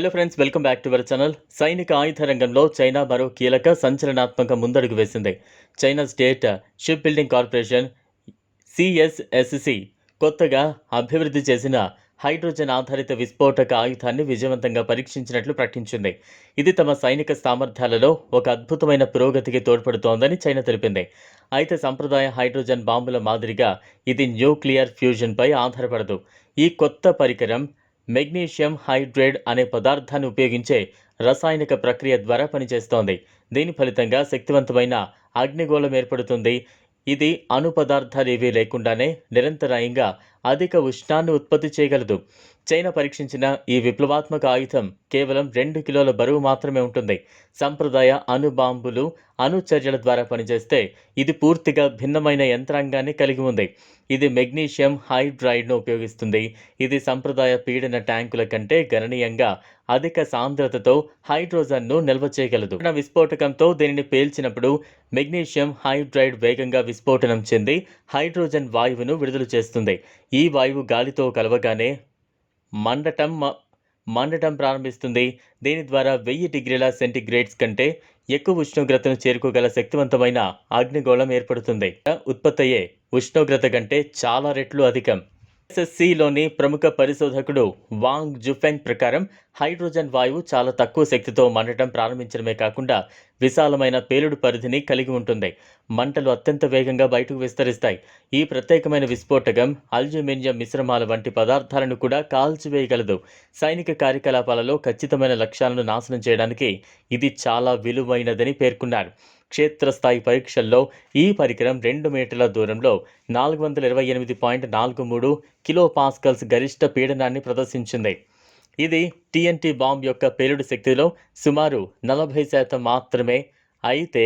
Hello friends welcome back to our channel సైనిక ఆయుధ రంగంలో చైనా మరో కీలక సంచలనాత్మక ముందడుగు వేసింది. China state ship building corporation CSSC కొత్తగా అభివృద్ధి చేసిన హైడ్రోజన్ ఆధారిత విస్ఫోటక ఆయుధాన్ని విజయవంతంగా పరీక్షించినట్లు ప్రకటించింది. ఇది తమ సైనిక సామర్థ్యాలలో ఒక అద్భుతమైన పురోగతికి తోడ్పడుతోందని చైనా తెలిపింది. అయితే సంప్రదాయ హైడ్రోజన్ బాంబుల మాదిరిగా ఇది న్యూక్లియర్ ఫ్యూజన్పై ఆధారపడదు. ఈ కొత్త పరికరం మెగ్నీషియం హైడ్రేట్ అనే పదార్థాన్ని ఉపయోగించే రసాయనిక ప్రక్రియ ద్వారా పనిచేస్తోంది. దీని ఫలితంగా శక్తివంతమైన అగ్నిగోళం ఏర్పడుతుంది. ఇది అణు పదార్థాలు ఏవీ లేకుండానే నిరంతరాయంగా అధిక ఉష్ణాన్ని ఉత్పత్తి చేయగలదు. చైనా పరీక్షించిన ఈ విప్లవాత్మక ఆయుధం కేవలం రెండు కిలోల బరువు మాత్రమే ఉంటుంది. సంప్రదాయ అణు బాంబులు ద్వారా పనిచేస్తే ఇది పూర్తిగా భిన్నమైన యంత్రాంగాన్ని కలిగి ఉంది. ఇది మెగ్నీషియం హైడ్రైడ్ను ఉపయోగిస్తుంది. ఇది సంప్రదాయ పీడన ట్యాంకుల కంటే గణనీయంగా అధిక సాంద్రతతో హైడ్రోజన్ను నిల్వ చేయగలదు. నా విస్ఫోటకంతో దీనిని పేల్చినప్పుడు మెగ్నీషియం హైడ్రైడ్ వేగంగా విస్ఫోటనం చెంది హైడ్రోజన్ వాయువును విడుదల చేస్తుంది. ఈ వాయువు గాలితో కలవగానే మండటం మ- మండటం ప్రారంభిస్తుంది. దీని ద్వారా వెయ్యి డిగ్రీల సెంటీగ్రేడ్స్ కంటే ఎక్కువ ఉష్ణోగ్రతను చేరుకోగల శక్తివంతమైన అగ్నిగోళం ఏర్పడుతుంది. ఉత్పత్తి అయ్యే ఉష్ణోగ్రత కంటే చాలా రెట్లు అధికం. ఎస్ఎస్సిలోని ప్రముఖ పరిశోధకుడు వాంగ్ జుఫెంగ్ ప్రకారం హైడ్రోజన్ వాయువు చాలా తక్కువ శక్తితో మండటం ప్రారంభించడమే కాకుండా విశాలమైన పేలుడు పరిధిని కలిగి ఉంటుంది. మంటలు అత్యంత వేగంగా బయటకు విస్తరిస్తాయి. ఈ ప్రత్యేకమైన విస్ఫోటకం అల్యూమినియం మిశ్రమాల వంటి పదార్థాలను కూడా కాల్చివేయగలదు. సైనిక కార్యకలాపాలలో ఖచ్చితమైన లక్ష్యాలను నాశనం చేయడానికి ఇది చాలా విలువైనదని పేర్కొన్నారు. క్షేత్రస్థాయి పరీక్షల్లో ఈ పరికరం రెండు మీటర్ల దూరంలో నాలుగు వందల ఇరవై ఎనిమిది పాయింట్ నాలుగు మూడు కిలో పాస్కల్స్ గరిష్ట పీడనాన్ని ప్రదర్శించింది. ఇది టీఎన్టీ బాంబ్ యొక్క పేలుడు శక్తిలో సుమారు నలభై శాతం మాత్రమే. అయితే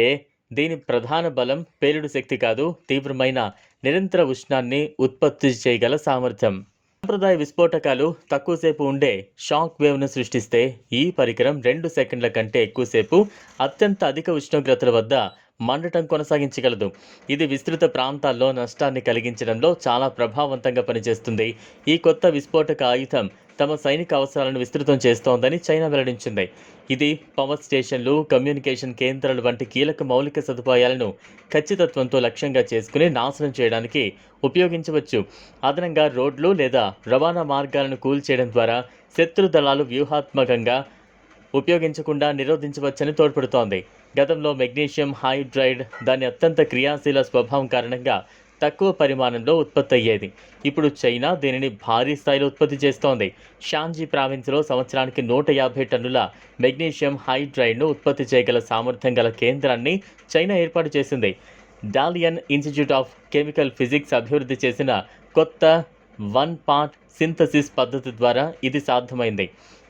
దీని ప్రధాన బలం పేలుడు శక్తి కాదు తీవ్రమైన నిరంతర ఉష్ణాన్ని ఉత్పత్తి చేయగల సామర్థ్యం. సాంప్రదాయ విస్ఫోటకాలు తక్కువసేపు ఉండే షాక్ వేవ్ను సృష్టిస్తే ఈ పరికరం రెండు సెకండ్ల కంటే ఎక్కువసేపు అత్యంత అధిక ఉష్ణోగ్రతల వద్ద మండటం కొనసాగించగలదు. ఇది విస్తృత ప్రాంతాల్లో నష్టాన్ని కలిగించడంలో చాలా ప్రభావవంతంగా పనిచేస్తుంది. ఈ కొత్త విస్ఫోటక ఆయుధం తమ సైనిక అవసరాలను విస్తృతం చేస్తోందని చైనా వెల్లడించింది. ఇది పవర్ స్టేషన్లు కమ్యూనికేషన్ కేంద్రాలు వంటి కీలక మౌలిక సదుపాయాలను ఖచ్చితత్వంతో లక్ష్యంగా చేసుకుని నాశనం చేయడానికి ఉపయోగించవచ్చు. అదనంగా రోడ్లు లేదా రవాణా మార్గాలను కూల్చేయడం ద్వారా శత్రు దళాలు వ్యూహాత్మకంగా ఉపయోగించకుండా నిరోధించవచ్చని తోడ్పడుతోంది. గతంలో మెగ్నీషియం హైడ్రైడ్ దాని అత్యంత క్రియాశీల స్వభావం కారణంగా తక్కువ పరిమాణంలో ఉత్పత్తి అయ్యేది ఇప్పుడు చైనా దీనిని భారీ స్థాయిలో ఉత్పత్తి చేస్తోంది. షాంజీ ప్రావిన్స్లో సంవత్సరానికి నూట యాభై టన్నుల మెగ్నీషియం హైడ్రైడ్ను ఉత్పత్తి చేయగల సామర్థ్యం గల కేంద్రాన్ని చైనా ఏర్పాటు చేసింది. Dalian institute of chemical physics అభివృద్ధి చేసిన కొత్త వన్ పార్ట్ సింథసిస్ పద్ధతి ద్వారా ఇది సాధ్యమైంది.